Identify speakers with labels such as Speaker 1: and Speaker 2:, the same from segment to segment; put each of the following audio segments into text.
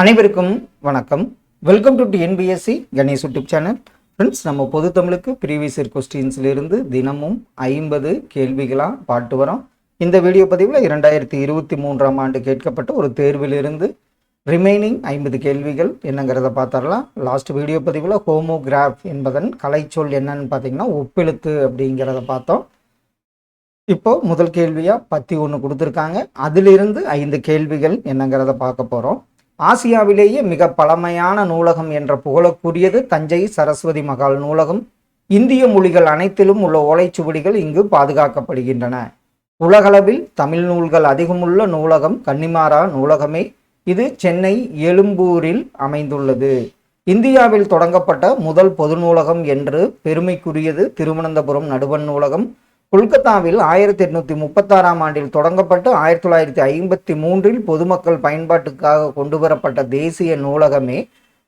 Speaker 1: அனைவருக்கும் வணக்கம். Welcome to NPSC Ganesh YouTube channel friends நம்ம பொது தமிழுக்கு ப்ரீவியஸ் இயர் கொஸ்டின்ஸ்லேருந்து தினமும் ஐம்பது கேள்விகளாக பாட்டு வரோம். இந்த வீடியோ பதிவில் இரண்டாயிரத்தி இருபத்தி மூன்றாம் ஆண்டு கேட்கப்பட்ட ஒரு தேர்விலிருந்து ரிமைனிங் ஐம்பது கேள்விகள் என்னங்கிறத பார்த்துடலாம். லாஸ்ட் வீடியோ பதிவில் ஹோமோகிராஃப் என்பதன் கலைச்சொல் என்னன்னு பார்த்தீங்கன்னா ஒப்பெழுத்து அப்படிங்கிறத பார்த்தோம். இப்போ முதல் கேள்வியாக பத்தி ஒன்று கொடுத்துருக்காங்க. அதிலிருந்து ஐந்து கேள்விகள் என்னங்கிறத பார்க்க போகிறோம் ஆசியாவிலேயே மிக பழமையான நூலகம் என்ற புகழக்கூடியது தஞ்சை சரஸ்வதி மகால் நூலகம். இந்திய மொழிகள் அனைத்திலும் உள்ள ஓலைச்சுவடிகள் இங்கு பாதுகாக்கப்படுகின்றன. உலகளவில் தமிழ் நூல்கள் அதிகமுள்ள நூலகம் கன்னிமாரா நூலகமே. இது சென்னை எழும்பூரில் அமைந்துள்ளது. இந்தியாவில் தொடங்கப்பட்ட முதல் பொது நூலகம் என்று பெருமைக்குரியது திருவனந்தபுரம் நடுவண் நூலகம். கொல்கத்தாவில் ஆயிரத்தி எட்நூத்தி முப்பத்தாறாம் ஆண்டில் தொடங்கப்பட்டு ஆயிரத்தி தொள்ளாயிரத்தி ஐம்பத்தி மூன்றில் பொதுமக்கள் பயன்பாட்டுக்காக கொண்டு வரப்பட்ட தேசிய நூலகமே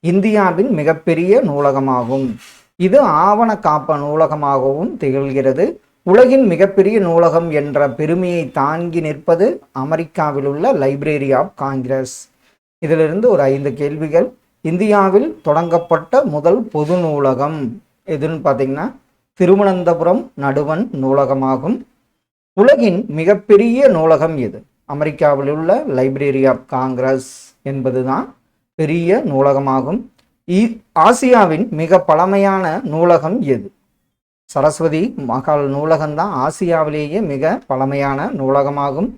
Speaker 1: இந்தியாவின் மிகப்பெரிய நூலகமாகும். இது ஆவண காப்ப நூலகமாகவும் திகழ்கிறது. உலகின் மிகப்பெரிய நூலகம் என்ற பெருமையை தாங்கி நிற்பது அமெரிக்காவில் உள்ள லைப்ரரி ஆஃப் காங்கிரஸ். இதிலிருந்து ஒரு ஐந்து கேள்விகள். இந்தியாவில் தொடங்கப்பட்ட முதல் பொது நூலகம் எதுன்னு பார்த்தீங்கன்னா திருவனந்தபுரம் நடுவன் நூலகமாகும். உலகின் மிகப்பெரிய நூலகம் எது? அமெரிக்காவில் உள்ள லைப்ரரி ஆஃப் காங்கிரஸ் என்பதுதான் பெரிய நூலகமாகும். இ- ஆசியாவின் மிக பழமையான நூலகம் எது? சரஸ்வதி மகால் நூலகம்தான் ஆசியாவிலேயே மிக பழமையான நூலகமாகும்.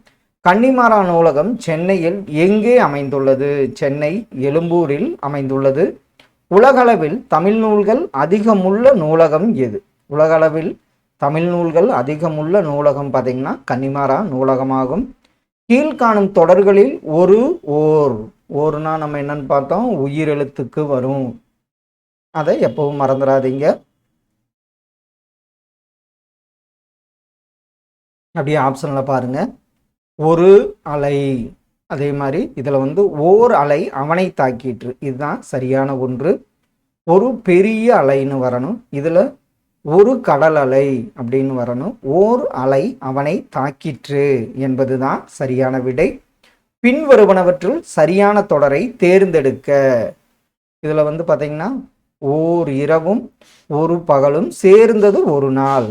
Speaker 1: கன்னிமாரா நூலகம் சென்னையில் எங்கே அமைந்துள்ளது? சென்னை எழும்பூரில் அமைந்துள்ளது. உலகளவில் தமிழ் நூல்கள் அதிகமுள்ள நூலகம் எது? உலகளவில் தமிழ் நூல்கள் அதிகமுள்ள நூலகம் பார்த்திங்கன்னா கன்னிமாரா நூலகமாகும். கீழ்காணும் தொடர்களில் ஒரு ஓர். ஓர்னா நம்ம என்னன்னு பார்த்தோம்? உயிரெழுத்துக்கு வரும். அதை எப்பவும் மறந்துடாதீங்க அப்படியே ஆப்ஷனில் பாருங்கள் ஒரு அலை. அதே மாதிரி இதில் வந்து ஓர் அலை அவனை தாக்கிட்டு இதுதான் சரியான ஒன்று. ஒரு பெரிய அலைன்னு வரணும். இதில் ஒரு கடல் அலை அப்படின்னு வரணும். ஓர் அலை அவனை தாக்கிற்று என்பதுதான் சரியான விடை. பின்வருவனவற்றுள் சரியான தொடரை தேர்ந்தெடுக்க. இதில் வந்து பார்த்தீங்கன்னா ஓர் இரவும் ஒரு பகலும் சேர்ந்தது ஒரு நாள்.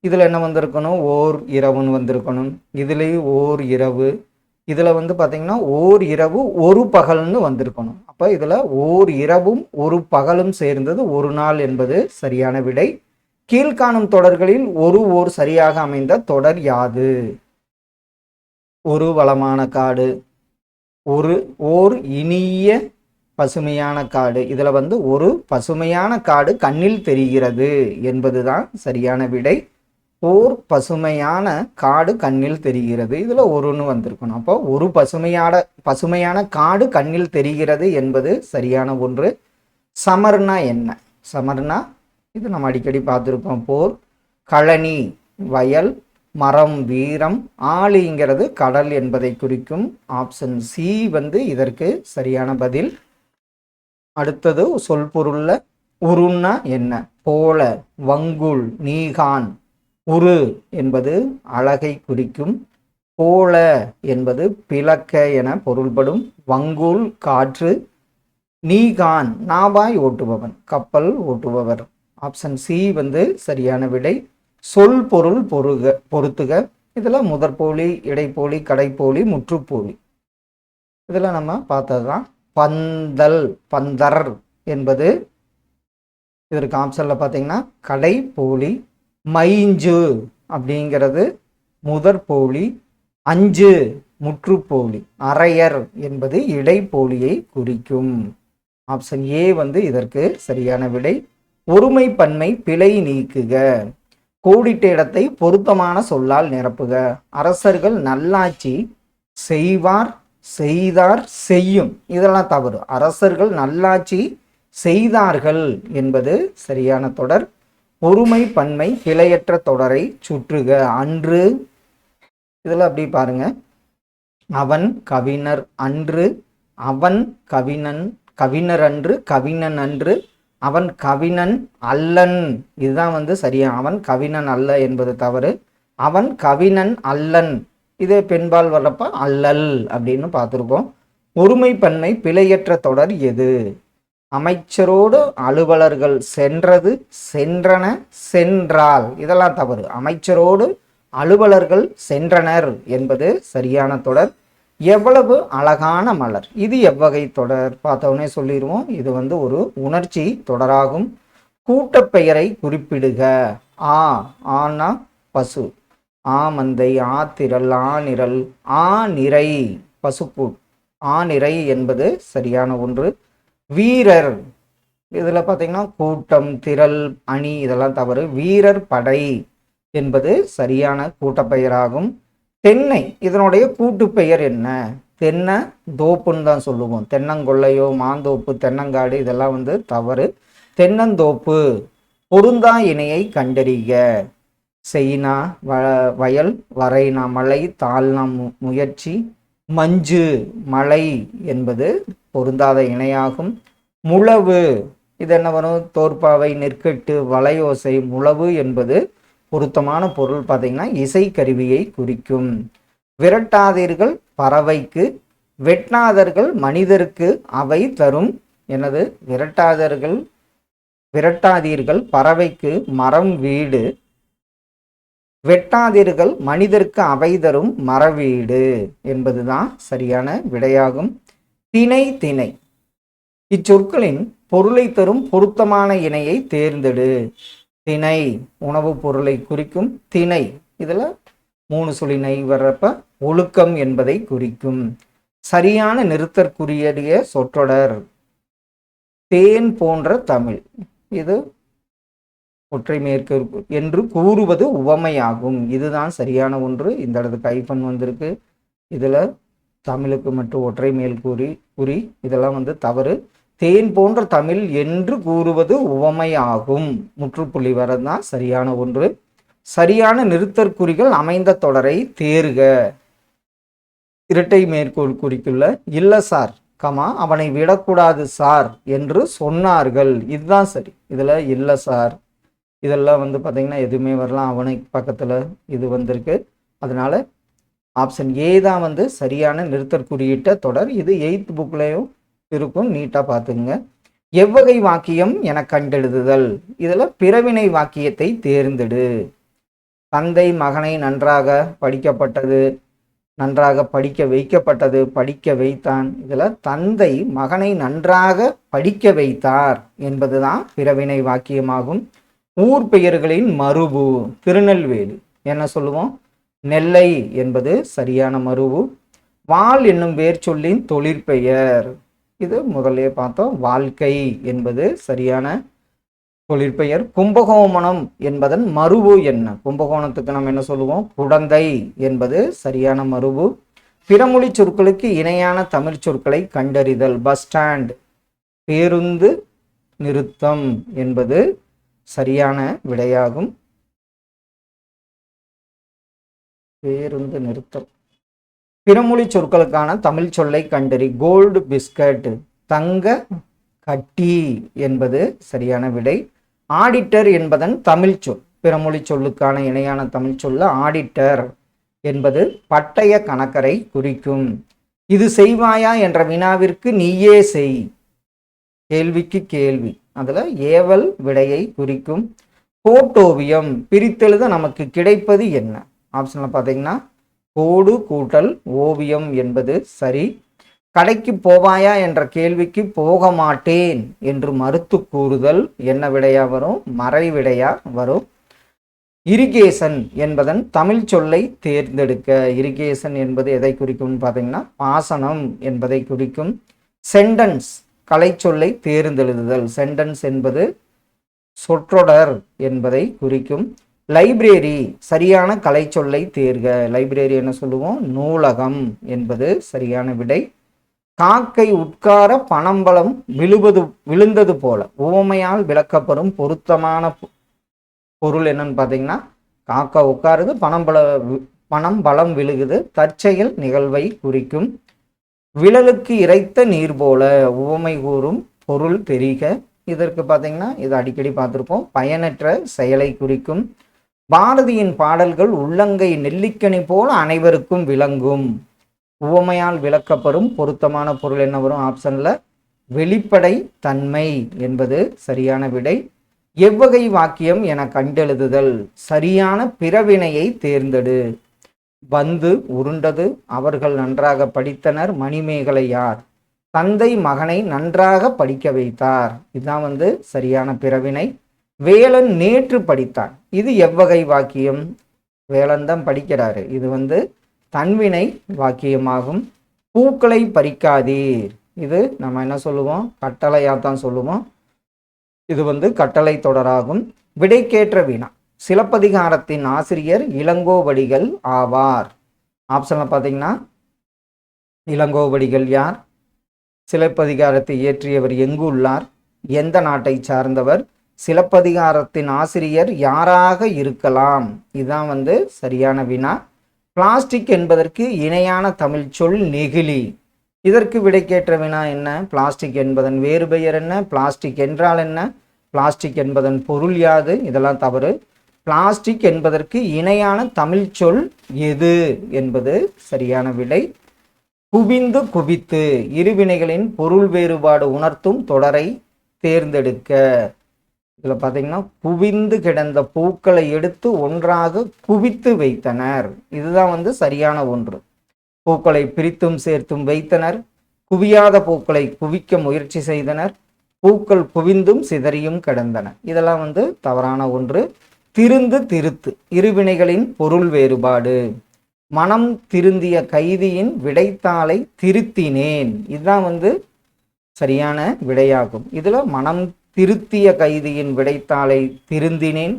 Speaker 1: இதில் என்ன வந்திருக்கணும்? ஓர் இரவுன்னு வந்திருக்கணும். இதுலேயும் ஓர் இரவு. இதில் வந்து பார்த்தீங்கன்னா ஓர் இரவு ஒரு பகல்னு வந்திருக்கணும். அப்போ இதில் ஓர் இரவும் ஒரு பகலும் சேர்ந்தது ஒரு நாள் என்பது சரியான விடை. கீழ்காணும் தொடர்களில் ஒரு ஓர் சரியாக அமைந்த தொடர் யாது? ஒரு வளமான காடு ஒரு ஓர் இனிய பசுமையான காடு. இதில் வந்து ஒரு பசுமையான காடு கண்ணில் தெரிகிறது என்பதுதான் சரியான விடை. ஓர் பசுமையான காடு கண்ணில் தெரிகிறது. இதில் ஒருன்னு வந்திருக்கணும். அப்போ ஒரு பசுமையான பசுமையான காடு கண்ணில் தெரிகிறது என்பது சரியான ஒன்று. சமர்னா என்ன? சமர்னா இது நம்ம அடிக்கடி பார்த்துருப்போம். போர் கழனி வயல் மரம் வீரம் ஆளிங்கிறது கடல் என்பதை குறிக்கும் ஆப்ஷன் சி வந்து இதற்கு சரியான பதில். அடுத்தது சொல்பொருள்ல உருன்னா என்ன? போல வங்குல் நீகான் உரு என்பது அழகை குறிக்கும். போல என்பது பிளக்க என பொருள்படும். வங்குல் காற்று நீகான் நாவாய் ஓட்டுபவன் கப்பல் ஓட்டுபவர். ஆப்ஷன் சி வந்து சரியான விடை. சொல் பொருள் பொருக பொருத்துக. இதில் முதற்போலி இடைப்போலி கடைப்போலி முற்றுப்போலி. இதெல்லாம் நம்ம பார்த்தது தான் பந்தல் பந்தர் என்பது இதற்கு ஆப்ஷனில் பார்த்தீங்கன்னா கடைப்போலி மைஞ்சு அப்படிங்கிறது முதற்போலி அஞ்சு முற்றுப்போலி. அரையர் என்பது இடைப்போலியை குறிக்கும். ஆப்ஷன் ஏ வந்து இதற்கு சரியான விடை. ஒருமை பன்மை பிழை நீக்குக. கோடிட்ட இடத்தை பொருத்தமான சொல்லால் நிரப்புக. அரசர்கள் நல்லாட்சி செய்வார் செய்தார் செய்யும். இதெல்லாம் தவறு. அரசர்கள் நல்லாட்சி செய்தார்கள் என்பது சரியான தொடர். ஒருமை பன்மை கிளையற்ற தொடரை சுற்றுக. அன்று இதில் அப்படி பாருங்க. அவன் கவிஞர் அன்று அவன் கவினன் கவிஞர் அன்று கவிஞன் அன்று அவன் கவினன் அல்லன். இதுதான் வந்து சரியா. அவன் கவினன் அல்ல என்பது தவறு. அவன் கவினன் அல்லன். இதே பெண்பால் வர்றப்ப அல்லல் அப்படின்னு பார்த்துருக்கோம். ஒருமைப்பன்மை பிழையற்ற தொடர் எது? அமைச்சரோடு அலுவலர்கள் சென்றது சென்றன சென்றால். இதெல்லாம் தவறு. அமைச்சரோடு அலுவலர்கள் சென்றனர் என்பது சரியான தொடர். எவ்வளவு அழகான மலர். இது எவ்வகை தொடர்? பார்த்தோன்னே சொல்லிடுவோம் இது வந்து ஒரு உணர்ச்சி தொடராகும். கூட்டப்பெயரை குறிப்பிடுக. ஆ ஆனா பசு. ஆமந்தை ஆத்திரல் ஆநிரல் ஆநிறை பசுப்பு. ஆநிறை என்பது சரியான ஒன்று. வீரர். இதில் பார்த்தீங்கன்னா கூட்டம் திரள் அணி இதெல்லாம் தவறு. வீரர் படை என்பது சரியான கூட்டப்பெயராகும் தென்னை இதனுடைய கூட்டுப்பெயர் என்ன? தென்னை தோப்புன்னு தான் சொல்லுவோம். தென்னங்கொல்லையோ மாந்தோப்பு தென்னங்காடு இதெல்லாம் வந்து தவறு. தென்னந்தோப்பு பொருந்தா இணையை கண்டறிக. செய்னா வ வயல் வரைனா மலை தாழ்னா மு முயற்சி. மஞ்சு மலை என்பது பொருந்தாத இணையாகும். முழவு இது என்ன வரும்? தோற்பாவை நெற்கட்டு வளையோசை முழவு என்பது பொருத்தமான பொருள் பார்த்தீங்கன்னா இசைக்கருவியை குறிக்கும். விரட்டாதீர்கள் பறவைக்கு வெட்டாதர்கள் மனிதருக்கு அவை தரும். எனது விரட்டாதர்கள் விரட்டாதீர்கள் பறவைக்கு மரம் வீடு. வெட்டாதீர்கள் மனிதருக்கு அவை தரும் மரவீடு என்பதுதான் சரியான விடையாகும். திணை திணை. இச்சொற்களின் பொருளை தரும் பொருத்தமான இணையை தேர்ந்தெடு. திணை உணவுப் பொருளை குறிக்கும் திணை. இதில் மூணு சுழி நெய் வர்றப்ப ஒழுக்கம் என்பதை குறிக்கும். சரியான நிறுத்தற்குரிய சொற்றொடர். தேன் போன்ற தமிழ். இது ஒற்றை மேற்கு என்று கூறுவது உவமையாகும். இதுதான் சரியான ஒன்று. இந்த இடத்துக்கு ஐஃபன் வந்திருக்கு. இதில் தமிழுக்கு மட்டும் ஒற்றை மேல் கூறி குறி. இதெல்லாம் வந்து தவறு. தேன் போன்ற தமிழ் என்று கூறுவது உவமையாகும். முற்றுப்புள்ளி வரதான் சரியான ஒன்று. சரியான நிறுத்தற்குறிகள் அமைந்த தொடரை தேர்க இரட்டை மேற்கோள் குறிக்குள்ள இல்ல சார் கமா அவனை விடக்கூடாது சார் என்று சொன்னார்கள். இதுதான் சரி. இதில் இல்லை சார். இதெல்லாம் வந்து பார்த்திங்கன்னா எதுவுமே வரலாம் அவனை பக்கத்தில் இது வந்திருக்கு. அதனால ஆப்ஷன் ஏ தான் வந்து சரியான நிறுத்தற்குறியிட்ட தொடர். இது எயித் புக்லேயும் இருக்கும். நீட்டாக பார்த்துங்க எவ்வகை வாக்கியம் என கண்டெழுதுதல். இதில் பிறவினை வாக்கியத்தை தேர்ந்தெடு. தந்தை மகனை நன்றாக படிக்கப்பட்டது நன்றாக படிக்க வைக்கப்பட்டது படிக்க வைத்தான். இதில் தந்தை மகனை நன்றாக படிக்க வைத்தார் என்பதுதான் பிறவினை வாக்கியமாகும். ஊர் பெயர்களின் மறுபு திருநெல்வேலி என்ன சொல்லுவோம்? நெல்லை என்பது சரியான மறுவு வாள் என்னும் வேர் சொல்லின் தொழிற்பெயர். இது முதல்ல பார்த்தோம். வாழ்க்கை என்பது சரியான தொழிற்பெயர். கும்பகோணம் என்பதன் மறுவு என்ன? கும்பகோணத்துக்கு நம்ம என்ன சொல்லுவோம்? குடந்தை என்பது சரியான மறுவு. பிறமொழி சொற்களுக்கு இணையான தமிழ் சொற்களை கண்டறிதல். பஸ் ஸ்டாண்ட் பேருந்து நிறுத்தம் என்பது சரியான விடையாகும். பேருந்து நிறுத்தம். பிறமொழி சொற்களுக்கான தமிழ் சொல்லை கண்டறி. கோல்டு பிஸ்கட் தங்க கட்டி என்பது சரியான விடை. ஆடிட்டர் என்பதன் தமிழ் சொல். பிறமொழி சொல்லுக்கான இணையான தமிழ் சொல்ல ஆடிட்டர் என்பது பட்டய கணக்கரை குறிக்கும். இது செய்வாயா என்ற வினாவிற்கு நீயே செய். கேள்விக்கு கேள்வி. அதில் ஏவல் விடையை குறிக்கும். கோட்டோவியம் பிரித்தெழுத நமக்கு கிடைப்பது என்ன? ஆப்ஷனில் பார்த்தீங்கன்னா கோடு கூட்டல் ஓவியம் என்பது சரி. கடைக்கு போவாயா என்ற கேள்விக்கு போக மாட்டேன் என்று மறுத்து கூறுதல் என்ன விடையா வரும்? மறை விடையா வரும். இரிகேஷன் என்பதன் தமிழ் சொல்லை தேர்ந்தெடுக்க. இரிகேஷன் என்பது எதை குறிக்கும்னு பார்த்தீங்கன்னா பாசனம் என்பதை குறிக்கும். சென்டென்ஸ் கலைச்சொல்லை தேர்ந்தெழுதுதல். சென்டென்ஸ் என்பது சொற்றொடர் என்பதை குறிக்கும். லைப்ரரி சரியான கலைச்சொல்லை தேர்க. லைப்ரரி என்ன சொல்லுவோம்? நூலகம் என்பது சரியான விடை. காக்கை உட்கார பணம்பலம் விழுவது விழுந்தது போல. உவமையால் விளக்கப்படும் பொருத்தமான பொ- பொருள் என்னன்னு பார்த்தீங்கன்னா காக்கா உட்காருது பணம்பல பணம் பலம் விழுகுது தற்செயல் நிகழ்வை குறிக்கும். விழலுக்கு இறைத்த நீர் போல. உவமை கூறும் பொருள் தெரிக. இதற்கு பார்த்தீங்கன்னா இதை அடிக்கடி பார்த்துருப்போம். பயனற்ற செயலை குறிக்கும். பாரதியின் பாடல்கள் உள்ளங்கை நெல்லிக்கனி போல் அனைவருக்கும் விளங்கும். உவமையால் விளக்கப்பெறும் பொருத்தமான பொருள் என்ன வரும்? ஆப்ஷனில் வெளிப்படை தன்மை என்பது சரியான விடை. எவ்வகை வாக்கியம் என கண்டெழுதுதல். சரியான பிறவினையை தேர்ந்தெடு. வந்து உருண்டது. அவர்கள் நன்றாக படித்தனர். மணிமேகலை யார்? தந்தை மகனை நன்றாக படிக்க வைத்தார். இதுதான் வந்து சரியான பிறவினை. வேலன் நேற்று படித்தான். இது எவ்வகை வாக்கியம்? வேலன் தான் படிக்கிறாரு. இது வந்து தன்வினை வாக்கியமாகும். பூக்களை பறிக்காதீர். இது நம்ம என்ன சொல்லுவோம்? கட்டளையாக தான் சொல்லுவோம். இது வந்து கட்டளை தொடராகும். விடைக்கேற்ற வினா சிலப்பதிகாரத்தின் ஆசிரியர் இளங்கோவடிகள் ஆவார். ஆப்ஷனில் பார்த்தீங்கன்னா இளங்கோவடிகள் யார்? சிலப்பதிகாரத்தை இயற்றியவர் எங்கு உள்ளார்? எந்த நாட்டை சார்ந்தவர்? சிலப்பதிகாரத்தின் ஆசிரியர் யாராக இருக்கலாம்? இதுதான் வந்து சரியான வினா. பிளாஸ்டிக் என்பதற்கு இணையான தமிழ் சொல் நெகிழி. இதற்கு விடைக்கேற்ற வினா என்ன? பிளாஸ்டிக் என்பதன் வேறு பெயர் என்ன? பிளாஸ்டிக் என்றால் என்ன? பிளாஸ்டிக் என்பதன் பொருள் யாது? இதெல்லாம் தவறு. பிளாஸ்டிக் என்பதற்கு இணையான தமிழ் சொல் எது? என்பது சரியான விடை. குவிந்து குவித்து இருவினைகளின் பொருள் வேறுபாடு உணர்த்தும் தொடரை தேர்ந்தெடுக்க. இதில் பார்த்தீங்கன்னா குவிந்து கிடந்த பூக்களை எடுத்து ஒன்றாக குவித்து வைத்தனர். இதுதான் வந்து சரியான ஒன்று. பூக்களை பிரித்தும் சேர்த்தும் வைத்தனர். குவியாத பூக்களை குவிக்க முயற்சி செய்தனர். பூக்கள் குவிந்தும் சிதறியும் கிடந்தன. இதெல்லாம் வந்து தவறான ஒன்று. திருந்து திருத்து இருவினைகளின் பொருள் வேறுபாடு. மனம் திருந்திய கைதியின் விடைத்தாளை திருத்தினேன். இதுதான் வந்து சரியான விடையாகும். இதில் மனம் திருத்திய கைதியின் விடைத்தாளை திருந்தினேன்.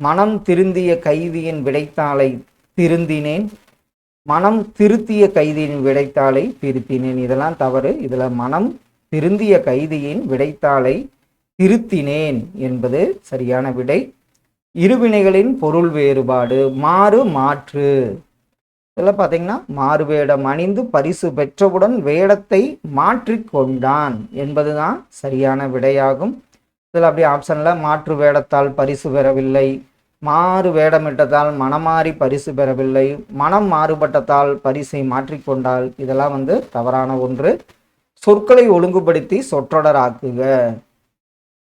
Speaker 1: மனம் திருந்திய கைதியின் விடைத்தாளை திருந்தினேன். மனம் திருத்திய கைதியின் விடைத்தாளை திருத்தினேன். இதெல்லாம் தவறு. இதில் மனம் திருந்திய கைதியின் விடைத்தாளை திருத்தினேன் என்பது சரியான விடை. இருவினைகளின் பொருள் வேறுபாடு. மாறு மாற்று. இதில் பார்த்தீங்கன்னா மாறு வேடம் அணிந்து பரிசு பெற்றவுடன் வேடத்தை மாற்றிக்கொண்டான் என்பதுதான் சரியான விடையாகும். இதில் அப்படியே ஆப்ஷனில் மாற்று வேடத்தால் பரிசு பெறவில்லை. மாறு வேடமிட்டதால் மனமாறி பரிசு பெறவில்லை. மனம் மாறுபட்டதால் பரிசை மாற்றிக்கொண்டால் இதெல்லாம் வந்து தவறான ஒன்று. சொற்களை ஒழுங்குபடுத்தி சொற்றொடராக்குக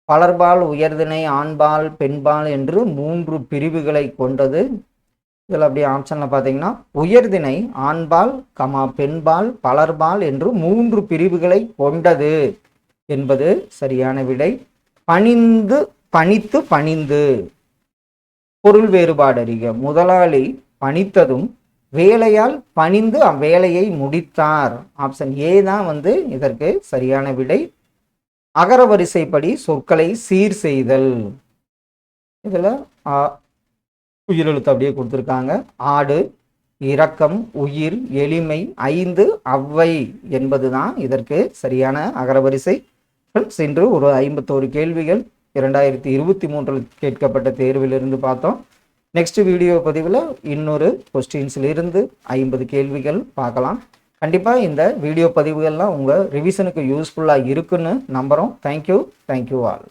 Speaker 1: பலர்பால் உயர்திணை ஆண்பால் பெண்பால் என்று மூன்று பிரிவுகளை கொண்டது. இதில் அப்படியே ஆப்ஷனில் பார்த்தீங்கன்னா உயர்திணை ஆண்பால் கமா பெண்பால் பலர்பால் என்று மூன்று பிரிவுகளை கொண்டது என்பது சரியான விடை. பணிந்து பணித்து பணிந்து. பொருள் வேறுபாடு அறிக. முதலாளி பணித்ததும் வேலையால் பணிந்து அவ்வேலையை முடித்தார். ஆப்ஷன் ஏ தான் வந்து இதற்கு சரியான விடை. அகரவரிசைப்படி சொற்களை சீர் செய்தல். இதில் உயிரெழுத்து அப்படியே கொடுத்துருக்காங்க. ஆடு இரக்கம் உயிர் எளிமை ஐந்து அவ்வை என்பது தான் இதற்கு சரியான அகரவரிசை ஃப்ரெண்ட்ஸ் இன்று ஒரு ஐம்பத்தோரு கேள்விகள் இரண்டாயிரத்தி இருபத்தி மூன்றில் கேட்கப்பட்ட தேர்விலிருந்து பார்த்தோம். நெக்ஸ்ட் வீடியோ பதிவில் இன்னொரு கொஸ்டின்ஸ்லேருந்து ஐம்பது கேள்விகள் பார்க்கலாம். கண்டிப்பாக இந்த வீடியோ பதிவுகள்லாம் உங்கள் ரிவிஷனுக்கு யூஸ்ஃபுல்லாக இருக்குன்னு நம்புகிறோம் தேங்க்யூ தேங்க்யூ ஆல்